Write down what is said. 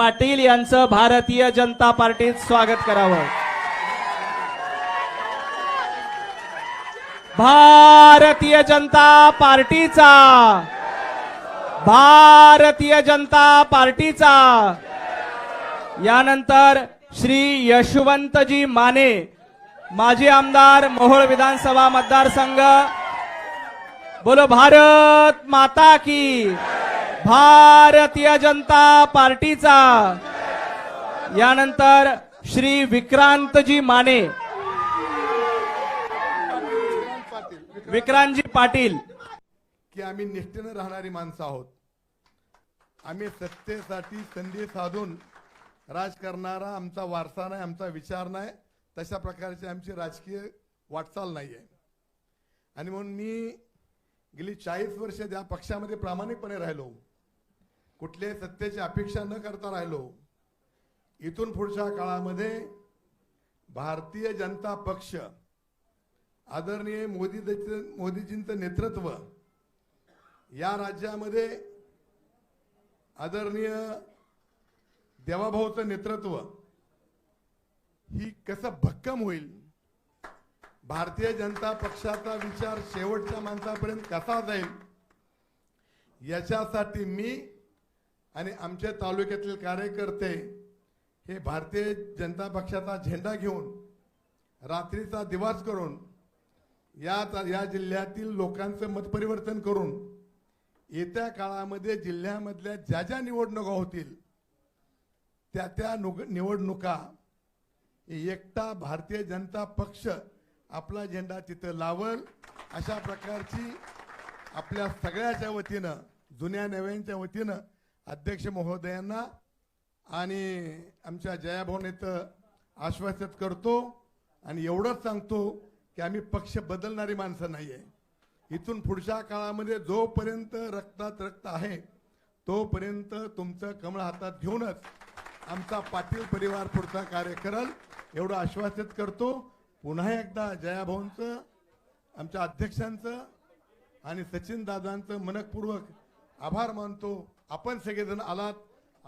पाटील यांचं भारतीय जनता पार्टीत स्वागत करावं. भारतीय जनता पार्टीचा. भारतीय जनता पार्टीचा. यानंतर श्री यशवंतजी माने माजी आमदार मोहोळ विधानसभा मतदारसंघ. बोलो भारत माता की. भारतीय जनता पार्टीचा. यानंतर श्री विक्रांतजी माने. विक्रांतजी पाटील. की आम्ही निष्ठेनं राहणारी माणसं आहोत. आम्ही सत्तेसाठी संधी साधून राज करणारा आमचा वारसा नाही आमचा विचार नाही. तशा प्रकारची आमची राजकीय वाटचाल नाही आहे आणि म्हणून मी गेली चाळीस वर्ष त्या पक्षामध्ये प्रामाणिकपणे राहिलो कुठल्याही सत्तेची अपेक्षा न करता राहिलो इथून पुढच्या काळामध्ये भारतीय जनता पक्ष आदरणीय मोदी मोदीजींचं नेतृत्व या राज्यामध्ये आदरणीय देवाभाऊचं नेतृत्व ही कसं भक्कम होईल? भारतीय जनता पक्षाचा विचार शेवटच्या माणसापर्यंत कसा जाईल? याच्यासाठी मी आणि आमच्या तालुक्यातील कार्यकर्ते हे भारतीय जनता पक्षाचा झेंडा घेऊन रात्रीचा दिवास करून या या जिल्ह्यातील लोकांचं मतपरिवर्तन करून येत्या काळामध्ये जिल्ह्यामधल्या ज्या ज्या निवडणुका होतील त्या त्या नुग- निवडणुका एकटा भारतीय जनता पक्ष आपला झेंडा तिथं लावल अशा प्रकारची आपल्या सगळ्याच्या वतीनं जुन्या नव्यांच्या वतीनं अध्यक्ष महोदयांना आणि आमच्या जयाभाऊन इथं आश्वासित करतो आणि एवढंच सांगतो की आम्ही पक्ष बदलणारी माणसं नाही आहे इथून पुढच्या काळामध्ये जोपर्यंत रक्तात रक्त आहे तोपर्यंत तुमचं कमळ हातात घेऊनच आमचा पाटील परिवार पुढचा कार्य करल एवढं आश्वासित करतो. पुन्हा एकदा जयाभाऊंचं आमच्या अध्यक्षांचं आणि सचिन दादांचं मनपूर्वक आभार मानतो. आपण सगळेजण आलात.